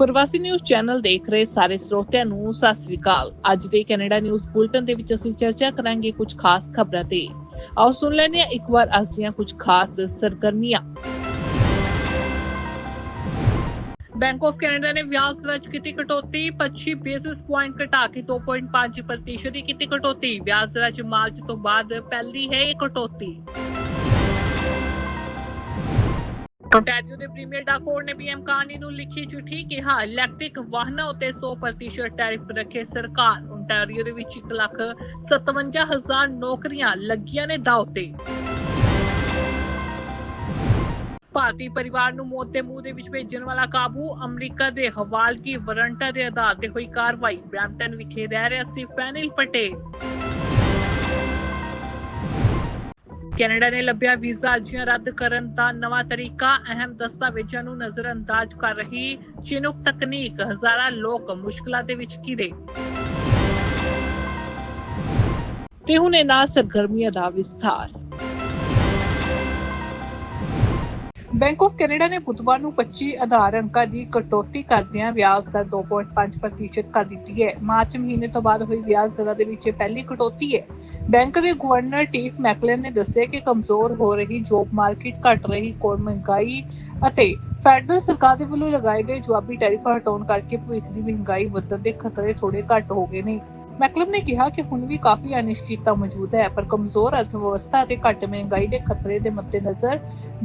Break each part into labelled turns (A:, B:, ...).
A: ਪ੍ਰਵਾਸੀ news channel ਦੇਖ ਰਹੇ ਸਾਰੇ ਸਰੋਤਿਆਂ ਨੂੰ, ਸਤਿ ਸ੍ਰੀ ਅਕਾਲ। ਅੱਜ ਦੇ ਕੈਨੇਡਾ ਨਿਊਜ਼ ਬੁਲਟਨ ਦੇ ਵਿੱਚ ਅਸੀਂ ਚਰਚਾ ਕਰਾਂਗੇ ਕੁਝ ਖਾਸ ਖਬਰਾਂ ਤੇ। ਆਓ ਸੁਣ ਲੈਂਦੇ ਹਾਂ ਇੱਕ ਵਾਰ ਅੱਜ ਦੀਆਂ ਕੁਝ ਖਾਸ ਸਰਗਰਮੀਆਂ। ਬੈਂਕ ਆਫ ਕੈਨੇਡਾ ਨੇ ਵਿਆਜ ਦਰ 'ਚ ਕੀਤੀ ਕਟੌਤੀ 25 ਬੇਸਿਸ ਪੁਆਇੰਟ ਘਟਾ ਕੇ 2.5% ਪ੍ਰਤੀਸ਼ਤ ਦੀ ਕੀਤੀ ਕਟੌਤੀ। ਵਿਆਜ ਦਰ 'ਚ ਮਾਰਚ ਤੋਂ ਬਾਅਦ ਪਹਿਲੀ ਹੈ ਇਹ ਕਟੌਤੀ। Ontario ਦੇ ਪ੍ਰੀਮੀਅਰ ਡਾਕੋਰ ਨੇ ਪੀਐਮ ਕਾਨੀ ਨੂੰ ਲਿਖੀ ਚਿੱਠੀ ਕਿਹਾ ਇਲੈਕਟ੍ਰਿਕ ਵਾਹਨਾਂ ਉਤੇ 100% ਟੈਰਿਫ ਰੱਖੇ ਸਰਕਾਰ। Ontario ਦੇ ਵਿੱਚ 1,57,000 ਨੌਕਰੀਆਂ ਲੱਗੀਆਂ ਨੇ ਦਾਅ ਤੇ ਭਾਰਤੀ ਪਰਿਵਾਰ ਨੂੰ ਮੌਤ ਦੇ ਮੂੰਹ ਦੇ ਵਿੱਚ ਭੇਜਣ ਵਾਲਾ ਕਾਬੂ ਅਮਰੀਕਾ ਦੇ ਹਵਾਲਗੀ ਵਾਰੰਟਾਂ ਦੇ ਆਧਾਰ ਤੇ ਹੋਈ ਕਾਰਵਾਈ। ਬ੍ਰੈਂਪਟਨ ਵਿਖੇ ਰਹਿ ਰਿਹਾ ਸੀ ਫੈਨਿਲ ਪਟੇਲ। ਕੈਨੇਡਾ ਨੇ ਲੱਭਿਆ ਵੀਜ਼ਾ, ਅਰਜ਼ੀਆਂ ਰੱਦ ਕਰਨ ਦਾ ਨਵਾਂ ਤਰੀਕਾ, ਅਹਿਮ ਦਸਤਾਵੇਜ਼ਾਂ ਨੂੰ ਨਜ਼ਰਅੰਦਾਜ਼ ਕਰ ਰਹੀ ਚਿਨੂਕ ਤਕਨੀਕ, ਹਜ਼ਾਰਾਂ ਲੋਕ ਮੁਸ਼ਕਲਾਂ ਦੇ ਵਿੱਚ ਘਿਰੇ। ਤੇ ਹੁਣ ਇਹਨਾਂ ਸਰਗਰਮੀਆਂ ਦਾ ਵਿਸਥਾਰ। ਬੈਂਕ ਆਫ ਕੈਨੇਡਾ ਨੇ ਬੁੱਧਵਾਰ ਨੂੰ 25 ਆਧਾਰ ਅੰਕਾਂ ਦੀ ਕਟੌਤੀ ਕਰਦਿਆਂ ਵਿਆਜ ਦਰ 2.5% ਕਰ ਦਿੱਤੀ ਹੈ। ਮਾਰਚ ਮਹੀਨੇ ਤੋਂ ਬਾਅਦ ਹੋਈ ਵਿਆਜ ਦਰਾਂ ਦੇ ਵਿੱਚ ਇਹ ਪਹਿਲੀ ਕਟੌਤੀ ਹੈ। ਬੈਂਕ ਦੇ ਗਵਰਨਰ ਟੀਫ ਮੈਕਲਨ ਨੇ ਦੱਸਿਆ ਕਿ ਕਮਜ਼ੋਰ ਹੋ ਰਹੀ ਜੋਬ ਮਾਰਕੀਟ, ਘਟ ਰਹੀ ਕੋਰ ਮਹਿੰਗਾਈ ਅਤੇ ਫੈਡਰਲ ਸਰਕਾਰ ਦੇ ਵੱਲੋਂ ਲਗਾਏ ਗਏ ਜਵਾਬੀ ਟੈਰਿਫ ਹਟਾਉਣ ਕਰਕੇ ਭਵਿੱਖ ਦੀ ਮਹਿੰਗਾਈ ਵਧਣ ਦੇ ਖਤਰੇ ਥੋੜੇ ਘੱਟ ਹੋ ਗਏ ਨੇ। ਮੈਕਲਮ ਨੇ ਕਿਹਾ ਕਿ ਹੁਣ ਵੀ ਕਾਫੀ ਅਨਿਸ਼ਚਿਤਤਾ ਮੌਜੂਦ ਹੈ ਪਰ ਕਮਜ਼ੋਰ ਅਰਥਵਿਵਸਥਾ ਅਤੇ ਘੱਟ ਮਹਿੰਗਾਈ ਦੇ ਖਤਰੇ ਦੇ ਮੱਦੇਨਜ਼ਰ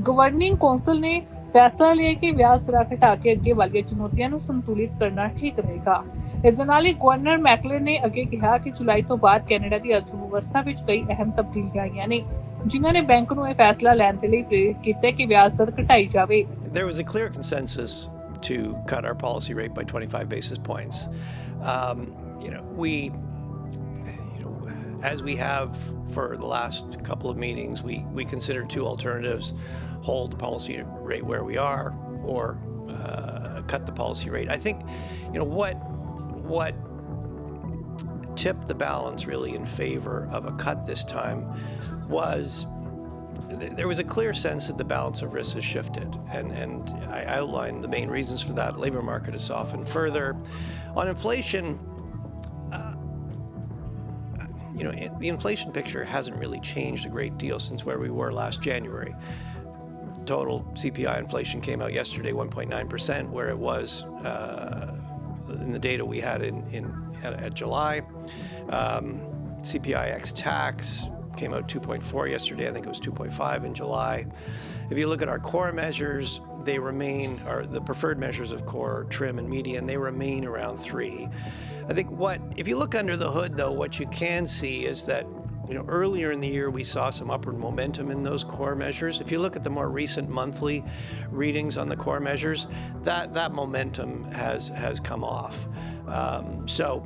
A: ਗਵਰਨਿੰਗ ਕੌਂਸਲ ਨੇ ਫੈਸਲਾ ਲਿਆ ਕਿ ਵਿਆਜ ਦਰਾਂ ਘਟਾ ਕੇ ਅੱਗੇ ਵਾਲੀਆਂ ਚੁਣੌਤੀਆਂ ਨੂੰ ਸੰਤੁਲਿਤ ਕਰਨਾ ਠੀਕ ਰਹੇਗਾ ਇਸ ਨਾਲ ਹੀ ਗਵਰਨਰ ਮੈਕਲਨ ਨੇ ਅੱਗੇ ਕਿਹਾ ਕਿ ਜੁਲਾਈ ਤੋਂ ਬਾਅਦ ਕੈਨੇਡਾ ਦੀ ਅਰਥਵਿਵਸਥਾ ਵਿੱਚ ਕਈ ਅਹਿਮ ਤਬਦੀਲੀਆਂ ਆਈਆਂ ਨੇ ਜਿਨ੍ਹਾਂ ਨੇ ਬੈਂਕ ਨੂੰ ਇਹ ਫੈਸਲਾ ਲੈਣ ਦੇ ਲਈ ਪ੍ਰੇਰਿਤ ਕੀਤਾ ਕਿ ਵਿਆਜ ਦਰ ਘਟਾਈ ਜਾਵੇ
B: There was a clear consensus to cut our policy rate by 25 basis points. Um, you know, we, as we have for the last couple of meetings, we, we considered two alternatives: hold the policy rate where we are, or uh, cut the policy rate. I think, you know, what what tipped the balance really in favor of a cut this time was there was a clear sense that the balance of risk has shifted, and, and I outlined the main reasons for that. Labor market has softened further. On inflation, you know, the inflation picture hasn't really changed a great deal since where we were last January. Total CPI inflation came out yesterday, 1.9%, where it was uh, in the data we had in, in at, at July. Um, CPI X tax came out 2.4 yesterday. I think it was 2.5 in July. If you look at our core measures, they remain, or the preferred measures of core, trim, and median, they remain around three. I think what, if you look under the hood though, what you can see is that you know, earlier in the year, we saw some upward momentum in those core measures. If you look at the more recent monthly readings on the core measures, that, that momentum has, has come off. Um, so,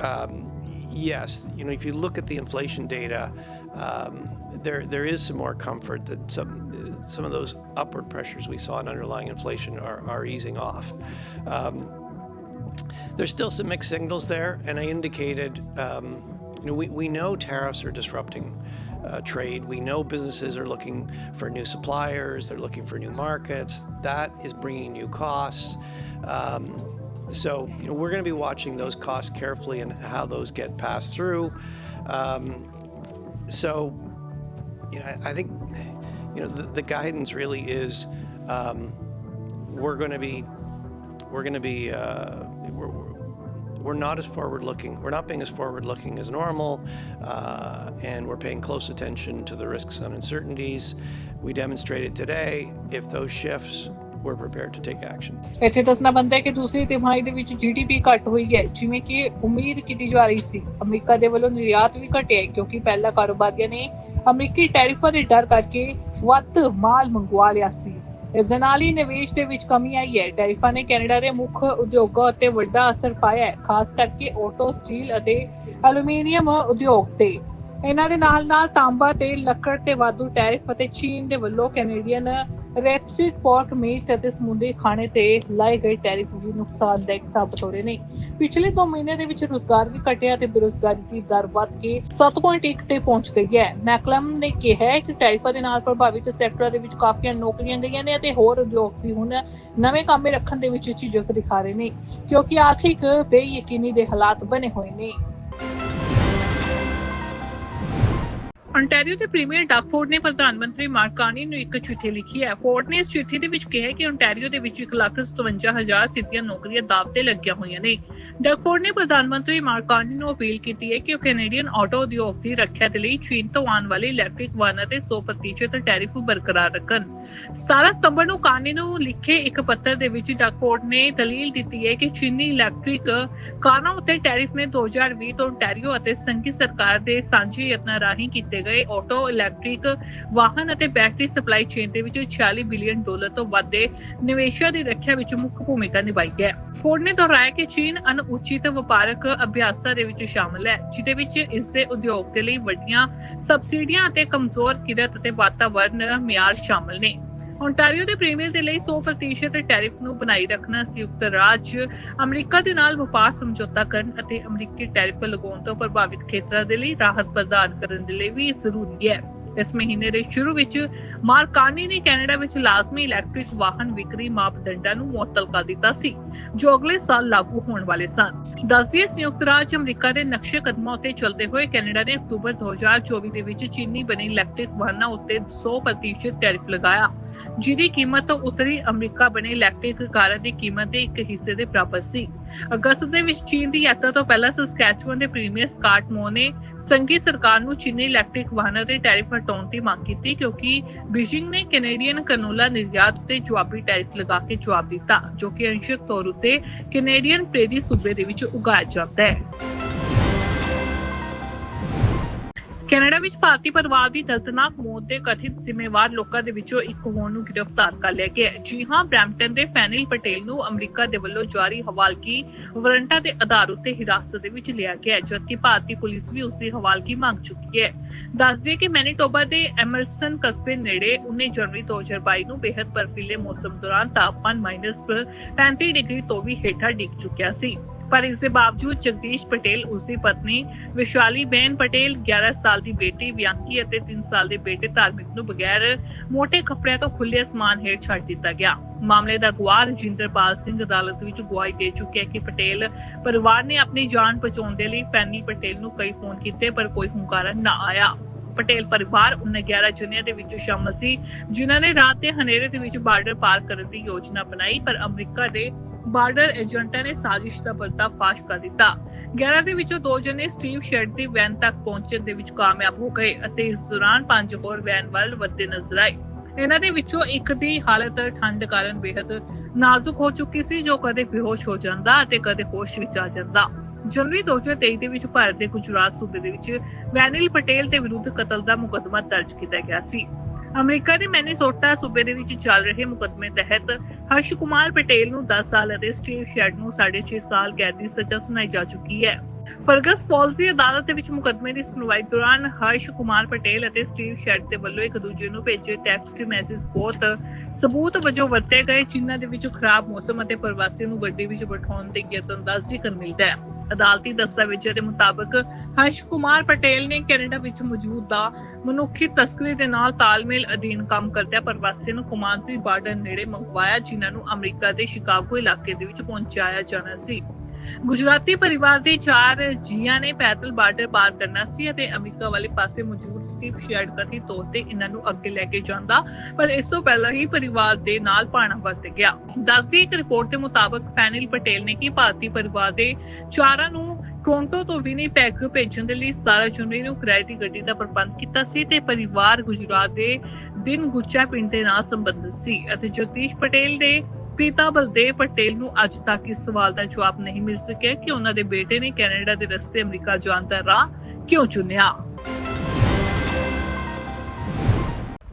B: um, yes, you know, if you look at the inflation data, um, there, there is some more comfort that some, some of those upward pressures we saw in underlying inflation are, are easing off. Um, there's still some mixed signals there, and I indicated, um, you know, we, we know tariffs are disrupting uh, trade. We know businesses are looking for new suppliers, they're looking for new markets. That is bringing new costs. Um, so, you know, we're going to be watching those costs carefully and how those get passed through. Um, so, you know, I I think, you know, the, the guidance really is um, we're going to be we're going to be uh, we're, we're we're not as forward looking. We're not being as forward looking as normal, uh, and we're paying close attention to the risks and uncertainties. We demonstrated today if those shifts, we're prepared to take action.
A: ਇੱਥੇ ਦੱਸਣਾ ਬਣਦਾ ਹੈ ਕਿ ਦੂਸਰੀ ਤਿਮਾਹੀ ਦੇ ਵਿੱਚ GDP ਘਟ ਹੋਈ ਹੈ ਜਿਵੇਂ ਕਿ ਉਮੀਦ ਕੀਤੀ ਜਾ ਰਹੀ ਸੀ ਅਮਰੀਕਾ ਦੇ ਵੱਲੋਂ ਨਿਰਯਾਤ ਵੀ ਘਟਿਆ ਹੈ ਕਿਉਂਕਿ ਪਹਿਲਾਂ ਕਾਰੋਬਾਰੀਆਂ ਨੇ ਅਮਰੀਕੀ ਟੈਰਿਫਾਂ ਦੇ ਡਰ ਕਰਕੇ ਵੱਧ ਮਾਲ ਮੰਗਵਾ ਲਿਆ ਸੀ। ਇਸ ਦੇ ਨਾਲ ਹੀ ਨਿਵੇਸ਼ ਦੇ ਵਿੱਚ ਕਮੀ ਆਈ ਹੈ। ਟੈਰਿਫਾਂ ਨੇ ਕੈਨੇਡਾ ਦੇ ਮੁੱਖ ਉਦਯੋਗਾਂ ਉੱਤੇ ਵੱਡਾ ਅਸਰ ਪਾਇਆ ਹੈ, ਖਾਸ ਕਰਕੇ ਆਟੋ, ਸਟੀਲ ਅਤੇ ਐਲੂਮੀਨੀਅਮ ਉਦਯੋਗ ਤੇ। ਇਹਨਾਂ ਦੇ ਨਾਲ ਨਾਲ ਤਾਂਬਾ ਤੇ ਲੱਕੜ ਤੇ ਵਾਧੂ ਟੈਰਿਫ ਅਤੇ ਚੀਨ ਦੇ ਵੱਲੋਂ ਕੈਨੇਡੀਅਨ ਰੈਪਸਿਡ ਪੋਰਕ ਮੀਟ ਅਤੇ ਸਮੁੰਦਰੀ ਖਾਣੇ ਤੇ ਲਾਏ ਗਏ ਟੈਰਿਫ ਵੀ ਨੁਕਸਾਨਦਾਇਕ ਸਾਬਤ ਹੋ ਰਹੇ ਨੇ। ਪਿਛਲੇ 2 ਮਹੀਨੇ ਦੇ ਵਿੱਚ ਰੁਜ਼ਗਾਰ ਵੀ ਘਟਿਆ ਤੇ ਬੇਰੁਜ਼ਗਾਰੀ ਦੀ ਦਰ ਵੱਧ ਕੇ 7.1 ਤੇ ਪਹੁੰਚ ਗਈ ਹੈ। ਮੈਕਲਮ ਨੇ ਕਿਹਾ ਕਿ ਟੈਰਿਫਾਂ ਦੇ ਨਾਲ ਪ੍ਰਭਾਵਿਤ ਸੈਕਟਰਾਂ ਦੇ ਵਿੱਚ ਕਾਫੀਆਂ ਨੌਕਰੀਆਂ ਗਈਆਂ ਨੇ ਅਤੇ ਹੋਰ ਉਦਯੋਗ ਵੀ ਹੁਣ ਨਵੇਂ ਕਾਮੇ ਰੱਖਣ ਦੇ ਵਿੱਚ ਝਿਜਕ ਦਿਖਾ ਰਹੇ ਨੇ, ਕਿਉਂਕਿ ਆਰਥਿਕ ਬੇਯਕੀਨੀ ਦੇ ਹਾਲਾਤ ਬਣੇ ਹੋਏ ਨੇ। Ontario ਦੇ ਪ੍ਰੀਮੀਅਰ ਡਕ ਫੋਰਡ ਨੇ ਪ੍ਰਧਾਨ ਮੰਤਰੀ ਮਾਰਕ ਕਾਰਨੀ ਨੂੰ ਇੱਕ ਚਿੱਠੀ ਲਿਖੀ ਹੈ। ਫੋਰਡ ਨੇ ਇਸ ਚਿੱਠੀ ਦੇ ਵਿੱਚ ਕਿਹਾ ਕਿ ontario ਦੇ ਵਿੱਚ 1,57,000 ਸਿੱਧੀਆਂ ਨੌਕਰੀਆਂ ਦਾਅ ਤੇ ਲੱਗੀਆਂ ਹੋਈਆਂ ਨੇ। ਡਕ ਫੋਰਡ ਨੇ ਪ੍ਰਧਾਨ ਮੰਤਰੀ ਮਾਰਕ ਕਾਰਨੀ ਨੂੰ ਅਪੀਲ ਕੀਤੀ ਹੈ ਕਿ ਉਹ ਕੈਨੇਡੀਅਨ ਆਟੋ ਉਦਯੋਗ ਦੀ ਰੱਖਿਆ ਦੇ ਲਈ ਚੀਨ ਤੋਂ ਆਉਣ ਵਾਲੇ ਇਲੈਕਟ੍ਰਿਕ ਵਾਹਨਾਂ ਤੇ 100% ਟੈਰਿਫ ਬਰਕਰਾਰ ਰੱਖਣ। 17 ਸਤੰਬਰ ਨੂੰ ਕਾਨੀ ਨੂੰ ਲਿਖੇ ਇੱਕ ਪੱਤਰ ਦੇ ਵਿੱਚ ਡਕ ਫੋਰਡ ਨੇ ਦਲੀਲ ਦਿੱਤੀ ਹੈ ਕਿ ਚੀਨੀ ਇਲੈਕਟ੍ਰਿਕ ਕਾਰਾਂ ਉੱਤੇ ਟੈਰਿਫ ਨੇ 2020 ਤੋਂ ontario ਅਤੇ ਸੰਘੀ ਸਰਕਾਰ ਦੇ ਸਾਂਝੇ ਯਤਨਾਂ ਰਾਹੀਂ ਕੀਤੇ ਗਏ। ਆਟੋ, ਇਲੈਕਟ੍ਰਿਕ ਵਾਹਨ ਅਤੇ ਬੈਟਰੀ ਸਪਲਾਈ ਚੇਨ ਦੇ ਵਿੱਚ 46 ਬਿਲੀਅਨ ਡਾਲਰ ਤੋਂ ਵੱਧ ਦੇ ਨਿਵੇਸ਼ਾਂ ਦੀ ਰੱਖਿਆ ਵਿੱਚ ਮੁੱਖ ਭੂਮਿਕਾ ਨਿਭਾਈ ਹੈ। ਫੋਰਡ ਨੇ ਦੁਹਰਾਇਆ ਕਿ ਚੀਨ ਅਨੁਚਿਤ ਵਪਾਰਕ ਅਭਿਆਸਾਂ ਦੇ ਵਿੱਚ ਸ਼ਾਮਲ ਹੈ, ਜਿਹਦੇ ਵਿੱਚ ਇਸ ਦੇ ਉਦਯੋਗ ਦੇ ਲਈ ਵੱਡੀਆਂ ਸਬਸਿਡੀਆਂ ਅਤੇ ਕਮਜ਼ੋਰ ਕਿਰਤ ਅਤੇ ਵਾਤਾਵਰਣ ਮਿਆਰ ਸ਼ਾਮਲ ਨੇ। Ontario ਦੇ ਪ੍ਰੀਮੀਅਰ ਦੇ ਲਈ 100% ਟੈਰਿਫ ਨੂੰ ਬਣਾਈ ਰੱਖਣਾ ਸੰਯੁਕਤ ਰਾਜ। ਅਮਰੀਕਾ ਦੇ ਨਾਲ ਵਪਾਰ ਸਮਝੌਤਾ ਕਰਨ ਅਤੇ ਅਮਰੀਕੀ ਟੈਰਿਫ ਲਗਾਉਣ ਤੋਂ ਪ੍ਰਭਾਵਿਤ ਖੇਤਰਾਂ ਦੇ ਲਈ ਰਾਹਤ ਪ੍ਰਦਾਨ ਕਰਨ ਦੇ ਲਈ ਵੀ ਜ਼ਰੂਰੀ ਹੈ। ਇਸ ਮਹੀਨੇ ਦੇ ਸ਼ੁਰੂ ਵਿੱਚ ਮਾਰਕਾਨੀ ਨੇ ਕੈਨੇਡਾ ਵਿੱਚ ਲਾਜ਼ਮੀ ਇਲੈਕਟ੍ਰਿਕ ਵਾਹਨ ਵਿਕਰੀ ਮਾਪਦੰਡਾਂ ਨੂੰ ਮੁਅੱਤਲ ਕਰ ਦਿੱਤਾ ਸੀ, ਜੋ ਅਗਲੇ ਸਾਲ ਲਾਗੂ ਹੋਣ ਵਾਲੇ ਸਨ। ਦੱਸਿਏ ਸੰਯੁਕਤ ਰਾਜ ਅਮਰੀਕਾ ਦੇ ਨਕਸ਼ੇ ਕਦਮਾਂ ਉੱਤੇ ਚੱਲਦੇ ਹੋਏ ਕੈਨੇਡਾ ਨੇ ਅਕਤੂਬਰ 2024 ਦੇ ਵਿੱਚ ਚੀਨੀ ਬਣੇ ਇਲੈਕਟ੍ਰਿਕ ਵਾਹਨਾਂ ਉੱਤੇ 100% ਟੈਰਿਫ ਲਗਾਇਆ। ਜਿਹਦੀ ਕੀਮਤ ਉੱਤਰੀ ਅਮਰੀਕਾ ਬਣੇ ਇਲੈਕਟ੍ਰਿਕ ਕਾਰਾਂ ਦੀ ਕੀਮਤ ਦੇ ਇੱਕ ਹਿੱਸੇ ਦੇ ਬਰਾਬਰ ਸੀ। ਅਗਸਤ ਦੇ ਵਿੱਚ ਚੀਨ ਦੀ ਯਾਤਰਾ ਤੋਂ ਪਹਿਲਾਂ ਸਸਕੈਚੁਅਨ ਦੇ ਪ੍ਰੀਮੀਅਰ ਸਕਾਟ ਮੋ ਨੇ ਸੰਘੀ ਸਰਕਾਰ ਨੂੰ ਚੀਨੀ ਇਲੈਕਟ੍ਰਿਕ ਵਾਹਨਾਂ ਦੇ ਟੈਰਿਫ ਹਟਾਉਣ ਦੀ ਮੰਗ ਕੀਤੀ ਕਿਉਂਕਿ ਬੀਜਿੰਗ ਨੇ ਕੈਨੇਡੀਅਨ ਕਨੋਲਾ ਨਿਰਯਾਤ ਉੱਤੇ ਜਵਾਬੀ ਟੈਰਿਫ ਲਗਾ ਕੇ ਜਵਾਬ ਦਿੱਤਾ, ਜੋ ਕਿ ਅੰਸ਼ਕ ਤੌਰ ਉੱਤੇ ਕੈਨੇਡੀਅਨ ਪ੍ਰੇਰੀ ਸੂਬੇ ਦੇ ਵਿੱਚ ਉਗਾਇਆ ਜਾਂਦਾ ਹੈ। ਕੈਨੇਡਾ ਵਿੱਚ ਭਾਰਤੀ ਪਰਿਵਾਰ ਦੀ ਦਰਦਨਾਕ ਮੌਤ ਦੇ ਕਥਿਤ ਜ਼ਿੰਮੇਵਾਰ ਲੋਕਾਂ ਦੇ ਵਿੱਚੋਂ ਇੱਕ ਹੋਣ ਨੂੰ ਗ੍ਰਿਫਤਾਰ ਕਰ ਲਿਆ ਗਿਆ ਜੀ ਹਾਂ, ਬ੍ਰੈਂਪਟਨ ਦੇ ਫੈਨਿਲ ਪਟੇਲ ਨੂੰ ਅਮਰੀਕਾ ਦੇ ਵੱਲੋਂ ਜਾਰੀ ਹਵਾਲਗੀ ਵਾਰੰਟਾਂ ਦੇ ਆਧਾਰ ਉੱਤੇ ਹਿਰਾਸਤ ਦੇ ਵਿੱਚ ਲਿਆ ਗਿਆ ਜਦਕਿ ਭਾਰਤੀ ਪੁਲਿਸ ਵੀ ਉਸ ਦੀ ਹਵਾਲਗੀ ਮੰਗ ਚੁੱਕੀ ਹੈ। ਦੱਸ ਦਈਏ ਕਿ ਮੈਨੀਟੋਬਾ ਦੇ ਐਮਰਸਨ ਕਸਬੇ ਨੇੜੇ 19 ਜਨਵਰੀ 2022 ਨੂੰ ਬੇहद ਬਰਫੀਲੇ ਮੌਸਮ ਦੌਰਾਨ ਤਾਪਮਾਨ -35 ਡਿਗਰੀ ਤੋਂ ਵੀ ਹੇਠਾਂ ਡਿੱਗ ਚੁੱਕਿਆ ਸੀ। ਪਰ ਇਸ ਦੇ ਬਾਵਜੂਦ ਜਗਦੀਸ਼ ਪਟੇਲ ਉਸ ਦੀ ਪਤਨੀ ਵਿਸ਼ਾਲੀ ਬੇਨ ਪਟੇਲ 11 ਸਾਲ ਦੀ ਬੇਟੀ ਵਿਆਂਕੀ ਅਤੇ 3 ਸਾਲ ਦੇ ਬੇਟੇ ਧਾਰਮਿਕ ਨੂੰ ਬਗੈਰ ਮੋٹے ਕੱਪੜਿਆਂ ਤੋਂ ਖੁੱਲੇ ਅਸਮਾਨ ਹੇਠ ਛੱਡ ਦਿੱਤਾ ਗਿਆ। ਮਾਮਲੇ ਦਾ ਗਵਾਹ ਰਜਿੰਦਰਪਾਲ ਸਿੰਘ ਅਦਾਲਤ ਵਿੱਚ ਗਵਾਹੀ ਦੇ ਚੁੱਕਿਆ ਕਿ ਪਟੇਲ ਪਰਿਵਾਰ ਨੇ ਆਪਣੀ ਜਾਨ ਬਚਾਉਣ ਦੇ ਲਈ ਫੈਨੀ ਪਟੇਲ ਨੂੰ ਕਈ ਫੋਨ ਕੀਤੇ, ਪਰ ਕੋਈ ਹੁੰਗਾਰਾ ਨਾ ਆਇਆ। ਪਟੇਲ ਪਰਿਵਾਰ ਉਹਨਾਂ 11 ਜਣਿਆਂ ਦੇ ਵਿੱਚ ਸ਼ਾਮਲ ਸੀ, ਜਿਨ੍ਹਾਂ ਨੇ ਰਾਤ ਦੇ ਹਨੇਰੇ ਦੇ ਵਿੱਚ ਬਾਰਡਰ ਪਾਰ ਕਰਨ ਦੀ ਯੋਜਨਾ ਬਣਾਈ, ਪਰ ਅਮਰੀਕਾ ਦੇ ਬਾਰਡਰ ਏਜੰਟਾਂ ਨੇ ਸਾਜ਼ਿਸ਼ ਦਾ ਪਰਦਾਫਾਸ਼ ਕਰ ਦਿੱਤਾ। 11 ਦੇ ਵਿੱਚੋਂ ਦੋ ਜਣੇ ਸਟੀਵ ਸ਼ੈਡ ਦੀ ਵੈਨ ਤੱਕ ਪਹੁੰਚਣ ਦੇ ਵਿੱਚ ਕਾਮਯਾਬ ਹੋ ਗਏ ਅਤੇ ਇਸ ਦੌਰਾਨ ਪੰਜ ਹੋਰ ਵੈਨ ਵੱਲ ਵੱਧਦੇ ਨਜ਼ਰ ਆਏ। ਇਹਨਾਂ ਦੇ ਵਿੱਚੋਂ ਇੱਕ ਦੀ ਹਾਲਤ ਠੰਡ ਕਾਰਨ ਬੇहद ਨਾਜ਼ੁਕ ਹੋ ਚੁੱਕੀ ਸੀ, ਜੋ ਕਦੇ ਬੇਹੋਸ਼ ਹੋ ਜਾਂਦਾ ਅਤੇ ਕਦੇ ਹੋਸ਼ ਵਿੱਚ ਆ ਜਾਂਦਾ। ਜਨਵਰੀ 2023 ਦੇ ਵਿੱਚ ਭਾਰਤ ਦੇ ਗੁਜਰਾਤ ਸੂਬੇ ਦੇ ਵਿੱਚ ਵੈਨਿਲ ਪਟੇਲ ਦੇ ਵਿਰੁੱਧ ਕਤਲ ਦਾ ਮੁਕੱਦਮਾ ਦਰਜ ਕੀਤਾ ਗਿਆ ਸੀ। ਅਮਰੀਕਾ ਦੇ ਮੈਨੀਸੋਟਾ ਸੂਬੇ ਦੇ ਵਿੱਚ ਚੱਲ ਰਹੇ ਮੁਕੱਦਮੇ ਤਹਿਤ ਹਰਸ਼ ਕੁਮਾਰ ਪਟੇਲ ਨੂੰ 10 ਸਾਲ ਅਤੇ ਸਟੀਵ ਸ਼ੈਡ ਨੂੰ 6.5 ਸਾਲ ਕੈਦ ਦੀ ਸਜ਼ਾ ਸੁਣਾਈ ਜਾ ਚੁੱਕੀ ਹੈ। ਫਰਗਸ ਫਾਲਸ ਦੀ ਅਦਾਲਤ ਦੇ ਵਿੱਚ ਮੁਕੱਦਮੇ ਦੀ ਸੁਣਵਾਈ ਦੌਰਾਨ ਹਰਸ਼ ਕੁਮਾਰ ਪਟੇਲ ਅਤੇ ਸਟੀਵ ਸ਼ੈਡ ਦੇ ਵੱਲੋਂ ਇੱਕ ਦੂਜੇ ਨੂੰ ਭੇਜੇ ਟੈਕਸਟ ਮੈਸੇਜ ਬਹੁਤ ਸਬੂਤ ਵਜੋਂ ਵਰਤੇ ਗਏ, ਜਿਨ੍ਹਾਂ ਦੇ ਵਿੱਚ ਖਰਾਬ ਮੌਸਮ ਅਤੇ ਪ੍ਰਵਾਸੀ ਨੂੰ ਗੱਡੀ ਵਿੱਚ ਬਿਠਾਉਣ ਦੇ ਯਤਨ ਦਾ ਜ਼ਿਕਰ ਮਿਲਦਾ ਹੈ। ਅਦਾਲਤੀ ਦਸਤਾਵੇਜ਼ਾਂ ਦੇ ਮੁਤਾਬਕ ਹਰਸ਼ ਕੁਮਾਰ ਪਟੇਲ ਨੇ ਕੈਨੇਡਾ ਵਿੱਚ ਮੌਜੂਦ ਦਾ ਮਨੁੱਖੀ ਤਸਕਰੀ ਦੇ ਨਾਲ ਤਾਲਮੇਲ ਅਧੀਨ ਕੰਮ ਕਰਦਿਆਂ ਪ੍ਰਵਾਸੀ ਨੂੰ ਕੁਮਾਂਤਰੀ ਬਾਰਡਰ ਨੇੜੇ ਮੰਗਵਾਇਆ, ਜਿਨ੍ਹਾਂ ਨੂੰ ਅਮਰੀਕਾ ਦੇ ਸ਼ਿਕਾਗੋ ਇਲਾਕੇ ਦੇ ਵਿੱਚ ਪਹੁੰਚਾਇਆ ਜਾਣਾ ਸੀ। ਗੁਜਰਾਤੀ ਪਰਿਵਾਰ ਦੇ ਚਾਰ ਜੀਆਂ ਨੇ ਪੈਦਲ ਬਾਰਡਰ ਪਾਰ ਕਰਨਾ ਸੀ ਅਤੇ ਅਮਰੀਕਾ ਵਾਲੇ ਪਾਸੇ ਮੌਜੂਦ ਸਟੀਵ ਸ਼ੈਡ ਕਥਿਤ ਤੌਰ ਤੇ ਇਹਨਾਂ ਨੂੰ ਅੱਗੇ ਲੈ ਕੇ ਜਾਂਦਾ ਪਰ ਇਸ ਤੋਂ ਪਹਿਲਾਂ ਹੀ ਪਰਿਵਾਰ ਦੇ ਨਾਲ ਪਾਣਾ ਵਰਤ ਗਿਆ। ਦੱਸਦੀ ਇੱਕ ਰਿਪੋਰਟ ਦੇ ਮੁਤਾਬਕ ਫੈਨਿਲ ਪਟੇਲ ਨੇ ਕਿ ਭਾਰਤੀ ਪਰਿਵਾਰ ਦੇ ਚਾਰਾਂ ਨੂੰ ਟੋਰਾਂਟੋ ਤੋਂ ਵਿਨੀਪੈਗ ਭੇਜਣ ਦੇ ਲਈ 17 ਜਨਵਰੀ ਨੂੰ ਕਿਰਾਏ ਦੀ ਗੱਡੀ ਦਾ ਪ੍ਰਬੰਧ ਕੀਤਾ ਸੀ ਤੇ ਪਰਿਵਾਰ ਗੁਜਰਾਤ ਦੇ ਦਿਨ ਗੁੱਚਾ ਪਿੰਡ ਦੇ ਨਾਲ ਸੰਬੰਧਿਤ ਸੀ ਅਤੇ ਜਗਦੀਸ਼ ਪਟੇਲ ਦੇ ਪਿਤਾ ਬਲਦੇਵ ਪਟੇਲ ਨੂੰ ਅੱਜ ਤੱਕ ਇਸ ਸਵਾਲ ਦਾ ਜਵਾਬ ਨਹੀਂ ਮਿਲ ਸਕਿਆ ਕਿ ਉਹਨਾਂ ਦੇ ਬੇਟੇ ਨੇ ਕੈਨੇਡਾ ਦੇ ਰਸਤੇ ਅਮਰੀਕਾ ਜਾਣ ਦਾ ਰਾਹ ਕਿਉਂ ਚੁਣਿਆ।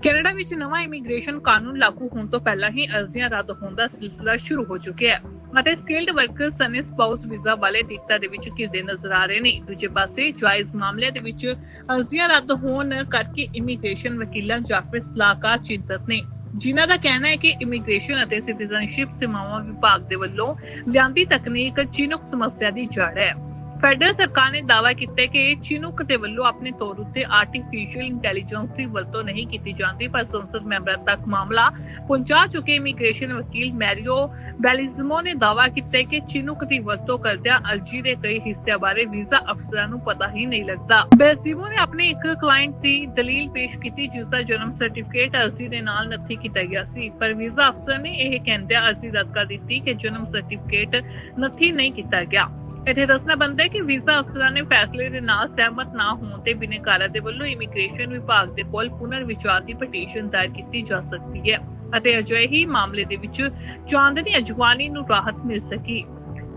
A: ਕੈਨੇਡਾ ਵਿੱਚ ਨਵਾਂ ਇਮੀਗ੍ਰੇਸ਼ਨ ਕਾਨੂੰਨ ਲਾਗੂ ਹੋਣ ਤੋਂ ਪਹਿਲਾਂ ਹੀ ਅਰਜ਼ੀਆਂ ਰੱਦ ਹੋਣ ਦਾ ਸਿਲਸਿਲਾ ਸ਼ੁਰੂ ਹੋ ਚੁੱਕਿਆ ਹੈ ਅਤੇ ਸਕਿਲਡ ਵਰਕਰਸ ਸਨੇ ਸਪਾਊਸ ਵੀਜ਼ਾ ਵਾਲੇ ਦਿੱਕਤਾਂ ਦੇ ਵਿੱਚ ਘਿਰਦੇ ਨਜ਼ਰ ਆ ਰਹੇ ਨੇ। ਦੂਜੇ ਪਾਸੇ ਜਾਇਜ਼ ਮਾਮਲੇ ਦੇ ਵਿੱਚ ਅਰਜ਼ੀਆਂ ਰੱਦ ਹੋਣ ਕਰਕੇ ਇਮੀਗ੍ਰੇਸ਼ਨ ਵਕੀਲਾਂ ਜਾਂ ਫਿਰ ਸਲਾਹਕਾਰ ਚਿੰਤਤ ਨੇ। ਜਿਨ੍ਹਾਂ ਦਾ ਕਹਿਣਾ ਹੈ ਕਿ ਇਮੀਗ੍ਰੇਸ਼ਨ ਅਤੇ ਸਿਟੀਜ਼ਨਸ਼ਿਪ ਸੇਵਾਵਾਂ ਵਿਭਾਗ ਦੇ ਵੱਲੋਂ ਲਿਆਂਦੀ ਤਕਨੀਕ ਚਿਨੂਕ ਸਮੱਸਿਆ ਦੀ ਜੜ ਹੈ। ਫੈਡਰਲ ਸਰਕਾਰ ਨੇ ਦਾਅਵਾ ਕੀਤਾ ਕਿ ਚਿਨੂਕ ਦੇ ਵੱਲੋਂ ਆਪਣੇ ਤੌਰ ਉੱਤੇ ਆਰਟੀਫੀਸ਼ੀਅਲ ਇੰਟੈਲੀਜੈਂਸ ਦੀ ਵਰਤੋਂ ਨਹੀਂ ਕੀਤੀ ਜਾਂਦੀ, ਪਰ ਸੰਸਦ ਮੈਂਬਰਾਂ ਤੱਕ ਮਾਮਲਾ ਪਹੁੰਚਾ ਚੁੱਕੇ ਇਮੀਗ੍ਰੇਸ਼ਨ ਵਕੀਲ ਮੈਰੀਓ ਬੈਲਿਜ਼ਮੋ ਨੇ ਦਾਅਵਾ ਕੀਤਾ ਕਿ ਚਿਨੂਕ ਦੀ ਵਰਤੋਂ ਕਰਦਿਆਂ ਅਰਜੀ ਦੇ ਕਈ ਹਿੱਸਿਆਂ ਬਾਰੇ ਵੀਜ਼ਾ ਅਫਸਰਾਂ ਨੂੰ ਪਤਾ ਹੀ ਨਹੀਂ ਲੱਗਦਾ। ਬੈਲਿਜ਼ਮੋ ਨੇ ਆਪਣੇ ਇੱਕ ਕਲਾਇੰਟ ਦੀ ਦਲੀਲ ਪੇਸ਼ ਕੀਤੀ, ਜਿਸ ਦਾ ਜਨਮ ਸਰਟੀਫਿਕੇਟ ਅਰਜ਼ੀ ਦੇ ਨਾਲ ਨੱਥੀ ਕੀਤਾ ਗਿਆ ਸੀ। ਪਰ ਵੀਜ਼ਾ ਅਫਸਰ ਨੇ ਇਹ ਕਹਿੰਦਿਆਂ ਅਰਜ਼ੀ ਰੱਦ ਕਰ ਦਿੱਤੀ ਕਿ ਜਨਮ ਸਰਟੀਫਿਕੇਟ ਨੱਥੀ ਨਹੀਂ ਕੀਤਾ ਗਿਆ। ਇੱਥੇ ਦੱਸਣਾ ਬਣਦਾ ਹੈ ਕਿ ਵੀਜ਼ਾ ਅਫਸਰਾਂ ਨੇ ਫੈਸਲੇ ਦੇ ਨਾਲ ਸਹਿਮਤ ਨਾ ਹੋਣ ਤੇ ਬਿਨੇਕਾਰਾਂ ਦੇ ਵੱਲੋਂ ਇਮੀਗ੍ਰੇਸ਼ਨ ਵਿਭਾਗ ਦੇ ਕੋਲ ਪੁਨਰ ਵਿਚਾਰ ਦੀ ਪਟੀਸ਼ਨ ਦਾਇਰ ਕੀਤੀ ਜਾ ਸਕਦੀ ਹੈ ਅਤੇ ਅਜਿਹੇ ਹੀ ਮਾਮਲੇ ਦੇ ਵਿੱਚ ਚਾਂਦਨੀ ਅਜਵਾਨੀ ਨੂੰ ਰਾਹਤ ਮਿਲ ਸਕੀ।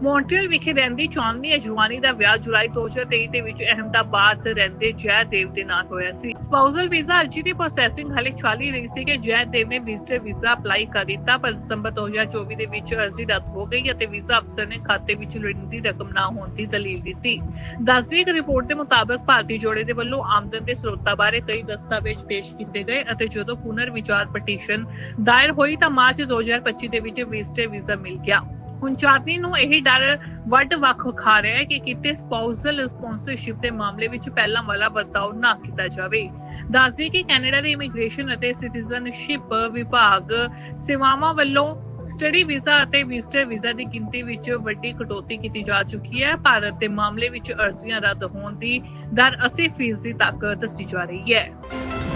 A: ਮੌਂਟਰੀਅਲ ਵਿਖੇ ਰਹਿੰਦੀ ਚਾਂਦਨੀ ਅਜਵਾਨੀ ਦਾ ਵਿਆਹ ਜੁਲਾਈ 2023 ਦੇ ਵਿੱਚ ਅਹਿਮਦਾਬਾਦ ਰਹਿੰਦੇ ਜੈਦੇਵ ਦੇ ਨਾਲ ਹੋਇਆ ਸੀ। ਸਪਾਊਸਲ ਵੀਜ਼ਾ ਅਰਜੀ ਦੀ ਪ੍ਰੋਸੈਸਿੰਗ ਹਲੇ ਚੱਲ ਰਹੀ ਸੀ ਕਿ ਜੈਦੇਵ ਨੇ ਵਿਜ਼ਟਰ ਵੀਜ਼ਾ ਅਪਲਾਈ ਕਰ ਦਿੱਤਾ, ਪਰ ਦਸੰਬਰ 2024 ਦੇ ਵਿੱਚ ਅਰਜ਼ੀ ਰੱਦ ਹੋ ਗਈ ਅਤੇ ਵੀਜ਼ਾ ਅਫਸਰ ਨੇ ਖਾਤੇ ਵਿੱਚ ਲੋੜੀਂਦੀ ਰਕਮ ਨਾ ਹੋਣ ਦੀ ਦਲੀਲ ਦਿੱਤੀ। ਦੱਸਦੀ ਇੱਕ ਰਿਪੋਰਟ ਦੇ ਮੁਤਾਬਕ ਭਾਰਤੀ ਜੋੜੇ ਦੇ ਵੱਲੋਂ ਆਮਦਨ ਦੇ ਸਰੋਤਾਂ ਬਾਰੇ ਕਈ ਦਸਤਾਵੇਜ਼ ਪੇਸ਼ ਕੀਤੇ ਗਏ ਅਤੇ ਜਦੋਂ ਪੁਨਰ ਵਿਚਾਰ ਪਟੀਸ਼ਨ ਦਾਇਰ ਹੋਈ ਤਾਂ ਮਾਰਚ 2025 ਦੇ ਵਿੱਚ ਵਿਜ਼ਟਰ ਵੀਜ਼ਾ ਮਿਲ ਗਿਆ। ਹੁਣ ਚਾਤਨੀ ਨੂੰ ਇਹ ਡਰ ਵੱਡ ਵੱਖ ਖਾ ਰਿਹਾ ਹੈ ਕਿ ਕਿਤੇ ਸਪਾਊਸਲ ਸਪਾਂਸਰਸ਼ਿਪ ਦੇ ਮਾਮਲੇ ਵਿੱਚ ਪਹਿਲਾਂ ਵਾਲਾ ਵਰਤਾਓ ਨਾ ਕੀਤਾ ਜਾਵੇ। ਦੱਸਦੇ ਕਿ ਕੈਨੇਡਾ ਦੇ ਇਮੀਗ੍ਰੇਸ਼ਨ ਅਤੇ ਸਿਟੀਜ਼ਨਸ਼ਿਪ ਵਿਭਾਗ ਸੇਵਾਵਾਂ ਵੱਲੋਂ ਸਟੱਡੀ ਵੀਜ਼ਾ ਅਤੇ ਵਿਜ਼ਟਰ ਵੀਜ਼ਾ ਦੀ ਗਿਣਤੀ ਵਿੱਚ ਵੱਡੀ ਕਟੌਤੀ ਕੀਤੀ ਜਾ ਚੁੱਕੀ ਹੈ। ਭਾਰਤ ਦੇ ਮਾਮਲੇ ਵਿੱਚ ਅਰਜ਼ੀਆਂ ਰੱਦ ਹੋਣ ਦੀ ਦਰ 80% ਤੱਕ ਦੱਸੀ ਜਾ ਰਹੀ ਹੈ।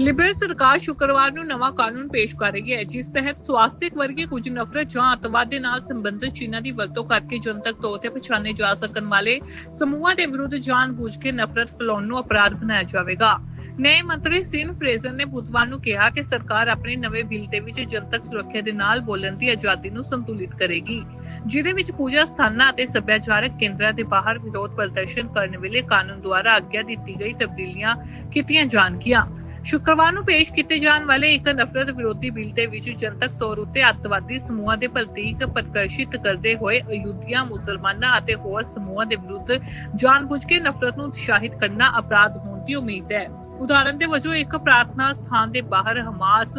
A: ਲਿਬਰਲ ਸਰਕਾਰ ਸ਼ੁੱਕਰਵਾਰ ਨੂੰ ਨਵਾਂ ਕਾਨੂੰਨ ਪੇਸ਼ ਕਰ ਰਹੀ ਹੈ, ਜਿਸ ਤਹਿਤ ਸਵਾਸਥਿਕ ਵਰਗੇ ਕੁਝ ਨਫ਼ਰਤ ਜਾਂ ਅਤਵਾਦ ਦੇ ਨਾਲ ਸੰਬੰਧਿਤ ਚੀਨਾਂ ਦੀ ਵਰਤੋਂ ਕਰਕੇ ਜਨਤਕ ਤੌਰ ਤੇ ਪਛਾਣੇ ਜਾ ਸਕਣ ਵਾਲੇ ਸਮੂਹਾਂ ਦੇ ਵਿਰੁੱਧ ਜਾਣਬੁੱਝ ਕੇ ਨਫ਼ਰਤ ਫੈਲਾਉਣ ਨੂੰ ਅਪਰਾਧ ਬਣਾਇਆ ਜਾਵੇਗਾ। ਨਏ ਮੰਤਰੀ ਸਿਨ ਫਰੇਜ਼ਰ ਨੇ ਬੁੱਧਵਾਰ ਨੂੰ ਕਿਹਾ ਕਿ ਸਰਕਾਰ ਆਪਣੇ ਨਵੇਂ ਬਿੱਲ ਦੇ ਵਿੱਚ ਜਨਤਕ ਸੁਰੱਖਿਆ ਦੇ ਨਾਲ ਬੋਲਣ ਦੀ ਆਜ਼ਾਦੀ ਨੂੰ ਸੰਤੁਲਿਤ ਕਰੇਗੀ, ਜਿਹਦੇ ਵਿੱਚ ਪੂਜਾ ਸਥਾਨਾਂ ਅਤੇ ਸੱਭਿਆਚਾਰਕ ਕੇਂਦਰਾਂ ਦੇ ਬਾਹਰ ਵਿਰੋਧ ਪ੍ਰਦਰਸ਼ਨ ਕਰਨ ਵੇਲੇ ਕਾਨੂੰਨ ਦੁਆਰਾ ਆਗਿਆ ਦਿੱਤੀ ਗਈ ਤਬਦੀਲੀਆਂ ਕੀਤੀਆਂ ਜਾਣਗੀਆਂ। ਸ਼ੁੱਕਰਵਾਰ ਨੂੰ ਪੇਸ਼ ਕੀਤੇ ਜਾਣ ਵਾਲੇ ਇੱਕ ਨਫ਼ਰਤ ਵਿਰੋਧੀ ਬਿੱਲ ਦੇ ਵਿੱਚ ਜਨਤਕ ਤੌਰ ਉੱਤੇ ਅੱਤਵਾਦੀ ਸਮੂਹਾਂ ਦੇ ਪ੍ਰਤੀਕ ਪ੍ਰਦਰਸ਼ਿਤ ਕਰਦੇ ਹੋਏ ਅਯੁੱਧਿਆ, ਮੁਸਲਮਾਨਾਂ ਅਤੇ ਹੋਰ ਸਮੂਹਾਂ ਦੇ ਵਿਰੁੱਧ ਜਾਣਬੁੱਝ ਕੇ ਨਫ਼ਰਤ ਨੂੰ ਉਤਸ਼ਾਹਿਤ ਕਰਨਾ ਅਪਰਾਧ ਹੋਣ ਦੀ ਉਮੀਦ ਹੈ। ਉਦਾਹਰਨ ਦੇ ਵਜੋਂ, ਇੱਕ ਪ੍ਰਾਰਥਨਾ ਸਥਾਨ ਦੇ ਬਾਹਰ ਹਮਾਸ,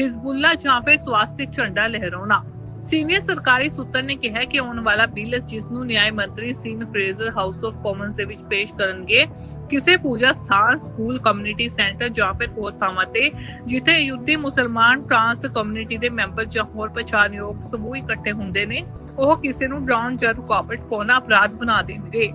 A: ਹਿਜ਼ਬੁੱਲਾ ਜਾਂ ਫਿਰ ਸਵਾਸਤਿਕ ਝੰਡਾ ਲਹਿਰਾਉਣਾ। ਸੀਨੀਅਰ ਸਰਕਾਰੀ ਸੂਤਰ ਨੇ ਕਿਹਾ ਕਿ ਆਉਣ ਵਾਲਾ ਬਿੱਲ, ਜਿਸ ਨੂੰ ਨਿਆਂ ਮੰਤਰੀ Sean Fraser House of Commons ਦੇ ਵਿੱਚ ਪੇਸ਼ ਕਰਨਗੇ, ਕਿਸੇ ਪੂਜਾ ਸਥਾਨ, ਸਕੂਲ, ਕਮਿਊਨਿਟੀ ਸੈਂਟਰ ਜਾਂ ਫਿਰ ਹੋਰ ਥਾਵਾਂ ਤੇ, ਜਿੱਥੇ ਯੁੱਧੀ ਮੁਸਲਮਾਨ ਟਰਾਂਸ ਕਮਿਊਨਿਟੀ ਦੇ ਮੈਂਬਰ ਜਾਂ ਹੋਰ ਪਛਾਣਯੋਗ ਸਮੂਹ ਇਕੱਠੇ ਹੁੰਦੇ ਨੇ, ਉਹ ਕਿਸੇ ਨੂੰ ਡਰਾਉਣ ਜਾਂ ਰੁਕਾਵਟ ਪਾਉਣਾ ਅਪਰਾਧ ਬਣਾ ਦੇਣਗੇ।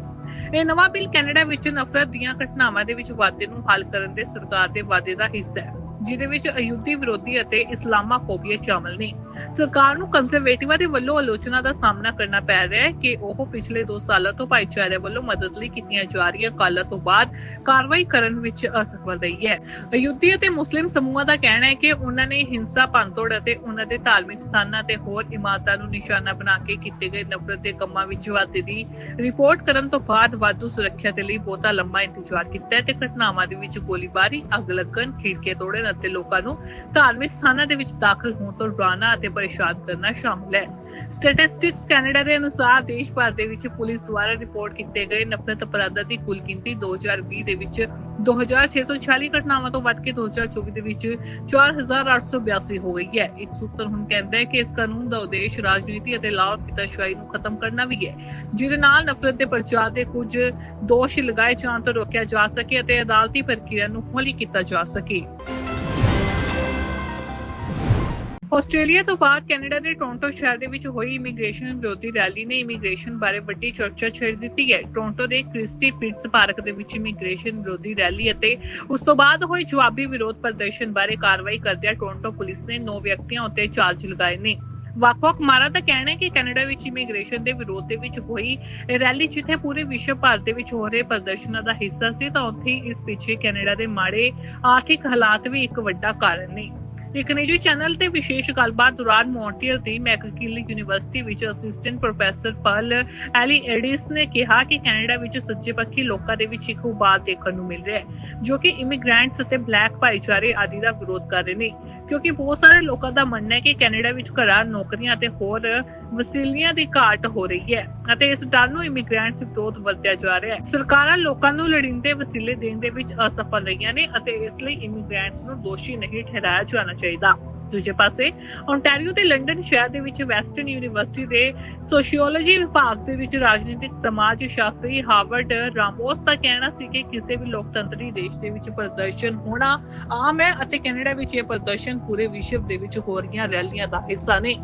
A: ਇਹ ਨਵਾਂ ਬਿੱਲ ਕੈਨੇਡਾ ਵਿੱਚ ਨਫ਼ਰਤ ਦੀਆਂ ਘਟਨਾਵਾਂ ਦੇ ਵਿੱਚ ਵਾਧੇ ਨੂੰ ਹੱਲ ਕਰਨ ਦੇ ਸਰਕਾਰ ਦੇ ਵਾਅਦੇ ਦਾ ਹਿੱਸਾ ਹੈ, ਜਿਹਦੇ ਵਿੱਚ ਅਯੁੱਧੀ ਵਿਰੋਧੀ ਅਤੇ ਇਸਲਾਮਾਫੋਬੀਆ ਸ਼ਾਮਲ ਨੇ। ਸਰਕਾਰ ਨੂੰ ਕੰਜ਼ਰਵੇਟਿਵਾਂ ਦੇ ਵੱਲੋਂ ਆਲੋਚਨਾ ਦਾ ਸਾਹਮਣਾ ਕਰਨਾ ਪੈ ਰਿਹਾ ਹੈ ਕਿ ਉਹ ਪਿਛਲੇ 2 ਸਾਲਾਂ ਤੋਂ ਭਾਈਚਾਰੇ ਵੱਲੋਂ ਮਦਦ ਲਈ ਕੀਤੀਆਂ ਜਾ ਰਹੀਆਂ ਕਾਲਾਂ ਤੋਂ ਬਾਅਦ ਕਾਰਵਾਈ ਕਰਨ ਵਿੱਚ ਅਸਫਲ ਰਹੀ ਹੈ। ਅਯੁੱਧੀ ਅਤੇ ਮੁਸਲਿਮ ਸਮੂਹਾਂ ਦਾ ਕਹਿਣਾ ਹੈ ਕਿ ਉਹਨਾਂ ਨੇ ਹਿੰਸਾ, ਭੰਨਤੋੜ ਅਤੇ ਉਹਨਾਂ ਦੇ ਧਾਰਮਿਕ ਸਥਾਨਾਂ ਤੇ ਹੋਰ ਇਮਾਰਤਾਂ ਨੂੰ ਨਿਸ਼ਾਨਾ ਬਣਾ ਕੇ ਕੀਤੇ ਗਏ ਨਫ਼ਰਤ ਦੇ ਕੰਮਾਂ ਵਿੱਚ ਵਾਧੇ ਦੀ ਰਿਪੋਰਟ ਕਰਨ ਤੋਂ ਬਾਅਦ ਵਾਧੂ ਸੁਰੱਖਿਆ ਦੇ ਲਈ ਬਹੁਤਾ ਲੰਮਾ ਇੰਤਜ਼ਾਰ ਕੀਤਾ ਤੇ ਘਟਨਾਵਾਂ ਦੇ ਵਿੱਚ ਗੋਲੀਬਾਰੀ, ਅੱਗ ਲੱਗਣ ਖਿੜਕੇ ਤੋੜਨ ਅਤੇ ਲੋਕਾਂ ਨੂੰ ਧਾਰਮਿਕ ਸਥਾਨਾਂ ਦੇ ਵਿੱਚ ਦਾਖਲ ਹੋਣ ਤੋਂ ਡਰਾਉਣਾ ਅਤੇ ਪਰੇਸ਼ਾਨ ਕਰਨਾ ਸ਼ਾਮਲ ਹੈ। ਸਟੈਟਿਸਟਿਕਸ ਕੈਨੇਡਾ ਦੇ ਅਨੁਸਾਰ ਦੇਸ਼ ਭਰ ਦੇ ਵਿੱਚ ਪੁਲਿਸ ਦੁਆਰਾ ਰਿਪੋਰਟ ਕੀਤੇ ਗਏ ਨਫ਼ਰਤ ਅਪਰਾਧਾਂ ਦੀ ਕੁੱਲ ਗਿਣਤੀ 2020 ਦੇ ਵਿੱਚ 2646 ਘਟਨਾਵਾਂ ਤੋਂ ਵੱਧ ਕੇ 2024 ਦੇ ਵਿੱਚ 4882 ਹੋ ਗਈ ਹੈ। ਇੱਕ ਸੂਤਰ ਹੁਣ ਕਹਿੰਦਾ ਹੈ ਕਿ ਇਸ ਕਾਨੂੰਨ ਦਾ ਉਦੇਸ਼ ਰਾਜਨੀਤੀ ਅਤੇ ਲਾਭ ਫਿਤਾਸ਼ਾਹੀ ਨੂੰ ਖਤਮ ਕਰਨਾ ਵੀ ਹੈ। ਜਿਹਦੇ ਨਾਲ ਨਫ਼ਰਤ ਦੇ ਪ੍ਰਚਾਰ ਦੇ ਕੁਝ ਦੋਸ਼ ਲਗਾਏ ਜਾਣ ਤੋਂ ਰੋਕਿਆ ਜਾ ਸਕੇ ਅਤੇ ਅਦਾਲਤੀ ਪ੍ਰਕਿਰਿਆ ਨੂੰ ਹੌਲੀ ਕੀਤਾ ਜਾ ਸਕੇ। ਆਸਟ੍ਰੇਲੀਆ ਤੋਂ ਬਾਅਦ ਕੈਨੇਡਾ ਦੇ ਟੋਰਾਂਟੋ ਸ਼ਹਿਰ ਦੇ ਵਿੱਚ ਹੋਈ ਇਮੀਗ੍ਰੇਸ਼ਨ ਵਿਰੋਧੀ ਰੈਲੀ ਨੇ ਇਮੀਗ੍ਰੇਸ਼ਨ ਬਾਰੇ ਵੱਡੀ ਚਰਚਾ ਛੇੜ ਦਿੱਤੀ ਹੈ। ਟੋਰਾਂਟੋ ਦੇ ਕ੍ਰਿਸਟੀ ਪਿਟਸ ਪਾਰਕ ਦੇ ਵਿੱਚ ਇਮੀਗ੍ਰੇਸ਼ਨ ਵਿਰੋਧੀ ਰੈਲੀ ਅਤੇ ਉਸ ਤੋਂ ਬਾਅਦ ਹੋਈ ਜਵਾਬੀ ਵਿਰੋਧ ਪ੍ਰਦਰਸ਼ਨ ਬਾਰੇ ਕਾਰਵਾਈ ਕਰਦਿਆਂ ਟੋਰਾਂਟੋ ਪੁਲਿਸ ਨੇ 9 ਵਿਅਕਤੀਆਂ ਉੱਤੇ ਚਾਰਜ ਲਗਾਏ ਨੇ। ਵੱਖ-ਵੱਖ ਮਾਰਾ ਦਾ ਕਹਿਣਾ ਹੈ ਕਿ ਕੈਨੇਡਾ ਵਿੱਚ ਇਮੀਗ੍ਰੇਸ਼ਨ ਦੇ ਵਿਰੋਧ ਦੇ ਵਿੱਚ ਹੋਈ ਰੈਲੀ ਜਿੱਥੇ ਪੂਰੇ ਵਿਸ਼ਵ ਭਰ ਦੇ ਵਿੱਚ ਹੋ ਰਹੇ ਪ੍ਰਦਰਸ਼ਨਾਂ ਦਾ ਹਿੱਸਾ ਸੀ ਤਾਂ ਉੱਥੇ ਇਸ ਪਿੱਛੇ ਕੈਨੇਡਾ ਦੇ ਮਾੜੇ ਆਰਥਿਕ ਹਾਲਾਤ ਵੀ ਇੱਕ ਵੱਡਾ ਕਾਰਨ ਨੇ। ਇੱਕ ਨਿੱਜੀ ਚੈਨਲ ਤੇ ਵਿਸ਼ੇਸ਼ ਗੱਲਬਾਤ ਦੌਰਾਨ ਮੌਂਟਰੀਅਲ ਦੀ ਮੈਕਗਿਲ ਯੂਨੀਵਰਸਿਟੀ ਵਿੱਚ ਅਸਿਸਟੈਂਟ ਪ੍ਰੋਫੈਸਰ ਪਰਲ ਐਲੀ ਐਡਿਸ ਨੇ ਕਿਹਾ ਕਿ ਕੈਨੇਡਾ ਵਿੱਚ ਸੱਜੇ ਪੱਖੀ ਲੋਕਾਂ ਦੇ ਵਿੱਚ ਇੱਕ ਉਬਾਲ ਦੇਖਣ ਨੂੰ ਮਿਲ ਰਿਹਾ ਹੈ, ਜੋ ਕਿ ਇਮੀਗ੍ਰੈਂਟਸ ਅਤੇ ਬਲੈਕ ਭਾਈਚਾਰੇ ਆਦਿ ਦਾ ਵਿਰੋਧ ਕਰ ਰਹੇ ਨੇ। ਕਿਉਂਕਿ ਬਹੁਤ ਸਾਰੇ ਲੋਕਾਂ ਦਾ ਮੰਨਣਾ ਹੈ ਕਿ ਕੈਨੇਡਾ ਵਿੱਚ ਘਰਾਂ, ਨੌਕਰੀਆਂ ਅਤੇ ਹੋਰ ਵਸੀਲਿਆਂ ਦੀ ਘਾਟ ਹੋ ਰਹੀ ਹੈ ਅਤੇ ਇਸ ਡਰ ਨੂੰ ਇਮੀਗ੍ਰੈਂਟਸ ਵਿਰੋਧ ਵਰਤਿਆ ਜਾ ਰਿਹਾ ਹੈ। ਸਰਕਾਰਾਂ ਲੋਕਾਂ ਨੂੰ ਲੋੜੀਂਦੇ ਵਸੀਲੇ ਦੇਣ ਦੇ ਵਿੱਚ ਅਸਫਲ ਰਹੀਆਂ ਨੇ ਅਤੇ ਇਸ ਲਈ ਇਮੀਗ੍ਰੈਂਟਸ ਨੂੰ ਦੋਸ਼ੀ ਨਹੀਂ ਠਹਿਰਾਇਆ ਜਾਣਾ ਚਾਹੀਦਾ। ਦੂਜੇ ਪਾਸੇ ਓਨਟਾਰੀਓ ਤੇ ਲੰਡਨ ਸ਼ਹਿਰ ਦੇ ਵਿੱਚ ਵੈਸਟਰਨ ਯੂਨੀਵਰਸਿਟੀ ਦੇ ਸੋਸ਼ੀਓਲੋਜੀ ਵਿਭਾਗ ਦੇ ਵਿੱਚ ਰਾਜਨੀਤਿਕ, ਸਮਾਜ, ਸ਼ਾਸਤਰੀ ਹਾਵਰਡ ਰਾਮੋਸ ਦਾ ਕਹਿਣਾ ਸੀ ਕਿ ਕਿਸੇ ਵੀ ਲੋਕਤੰਤਰੀ ਦੇਸ਼ ਦੇ ਵਿੱਚ ਪ੍ਰਦਰਸ਼ਨ ਹੋਣਾ ਆਮ ਹੈ ਅਤੇ ਕੈਨੇਡਾ ਵਿੱਚ ਇਹ ਪ੍ਰਦਰਸ਼ਨ ਪੂਰੇ ਵਿਸ਼ਵ ਦੇ ਵਿੱਚ ਹੋ ਰਹੀਆਂ ਰੈਲੀਆਂ ਦਾ ਹਿੱਸਾ ਨੇ।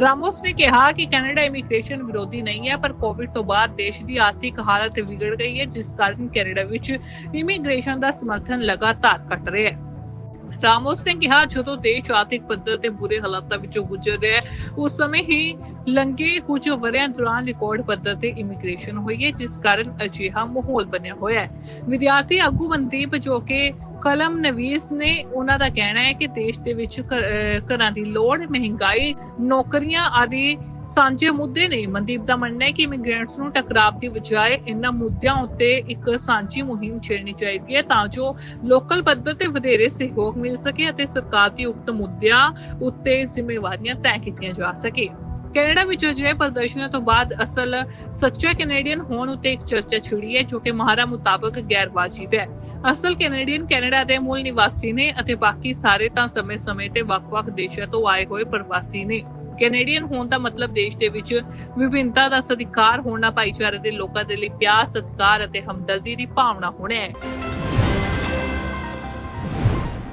A: ਰਾਮੋਸ ਨੇ ਕਿਹਾ ਕਿ ਕੈਨੇਡਾ ਇਮੀਗ੍ਰੇਸ਼ਨ ਵਿਰੋਧੀ ਨਹੀਂ ਹੈ, ਪਰ ਕੋਵਿਡ ਤੋਂ ਬਾਅਦ ਦੇਸ਼ ਦੀ ਆਰਥਿਕ ਹਾਲਤ ਵਿਗੜ ਗਈ ਹੈ, ਜਿਸ ਕਾਰਨ ਕੈਨੇਡਾ ਵਿੱਚ ਇਮੀਗ੍ਰੇਸ਼ਨ ਦਾ ਸਮਰਥਨ ਲਗਾਤਾਰ ਘਟ ਰਿਹਾ ਹੈ। ਰਾਮੋਸ ਨੇ ਕਿਹਾ, ਜਦੋਂ ਦੇਸ਼ ਆਰਥਿਕ ਪੱਧਰ ਤੇ ਬੁਰੇ ਹਾਲਾਤਾਂ ਵਿੱਚੋਂ ਗੁਜ਼ਰ ਰਿਹਾ ਹੈ, ਉਸ ਸਮੇਂ ਹੀ ਲੰਗੇ ਕੁਝ ਵਰਿਆਂ ਦੌਰਾਨ ਰਿਕਾਰਡ ਪੱਧਰ ਤੇ ਇਮੀਗ੍ਰੇਸ਼ਨ ਹੋਈ ਹੈ, ਜਿਸ ਕਾਰਨ ਅਜਿਹਾ ਮਾਹੌਲ ਬਣਿਆ ਹੋਇਆ ਹੈ। ਵਿਦਿਆਰਥੀ ਆਗੂ ਮਨਦੀਪ ਜੋ ਕਿ ਕਲਮ ਨਵੀਸ ਨੇ, ਉਹਨਾਂ ਦਾ ਕਹਿਣਾ ਹੈ ਕਿ ਦੇਸ਼ ਦੇ ਵਿੱਚ ਘਰਾਂ ਦੀ ਲੋੜ, ਮਹਿੰਗਾਈ, ਨੌਕਰੀਆਂ ਆਦਿ ਸਾਂਝੇ ਮੁੱਦੇ ਨੇ। ਮਨਦੀਪ ਦਾ ਮੰਨਣਾ ਹੈ ਕਿ ਇਮੀਗ੍ਰੈਂਟਸ ਨੂੰ ਟਕਰਾਵ ਦੀ ਬਜਾਏ ਇਹਨਾਂ ਮੁੱਦਿਆਂ ਉੱਤੇ ਇੱਕ ਸਾਂਝੀ ਮੁਹਿੰਮ ਛੇੜਨੀ ਚਾਹੀਦੀ ਹੈ ਤਾਂ ਜੋ ਲੋਕਲ ਪੱਧਰ ਤੇ ਵਧੇਰੇ ਸਹਿਯੋਗ ਮਿਲ ਸਕੇ ਅਤੇ ਸਰਕਾਰ ਦੀ ਉਕਤ ਮੁੱਦਿਆਂ ਉੱਤੇ ਜ਼ਿੰਮੇਵਾਰੀਆਂ ਤੈਅ ਕੀਤੀਆਂ ਜਾ ਸਕੇ। ਕੈਨੇਡਾ ਵਿੱਚ ਅਜਿਹੇ ਪ੍ਰਦਰਸ਼ਨਾਂ ਤੋਂ ਬਾਅਦ ਅਸਲ ਸੱਚਾ ਕੈਨੇਡੀਅਨ ਹੋਣ ਉੱਤੇ ਇੱਕ ਚਰਚਾ ਛਿੜੀ ਹੈ ਜੋ ਕਿ ਮਹਾਰਾ ਮੁਤਾਬਕ ਗੈਰ ਵਾਜਿਬ ਹੈ। ਅਸਲ ਕੈਨੇਡੀਅਨ ਕੈਨੇਡਾ ਦੇ ਮੂਲ ਨਿਵਾਸੀ ਨੇ ਅਤੇ ਬਾਕੀ ਸਾਰੇ ਤਾਂ ਸਮੇਂ-ਸਮੇਂ ਤੇ ਵੱਖ-ਵੱਖ ਦੇਸ਼ਾਂ ਤੋਂ ਆਏ ਹੋਏ ਪ੍ਰਵਾਸੀ ਨੇ। ਕੈਨੇਡੀਅਨ ਹੋਣ ਦਾ ਮਤਲਬ ਦੇਸ਼ ਦੇ ਵਿੱਚ ਵਿਭਿੰਨਤਾ ਦਾ ਸਤਿਕਾਰ ਹੋਣਾ, ਭਾਈਚਾਰੇ ਦੇ ਲੋਕਾਂ ਦੇ ਲਈ ਪਿਆਰ, ਸਤਿਕਾਰ ਅਤੇ ਹਮਦਰਦੀ ਦੀ ਭਾਵਨਾ ਹੋਣਾ ਹੈ।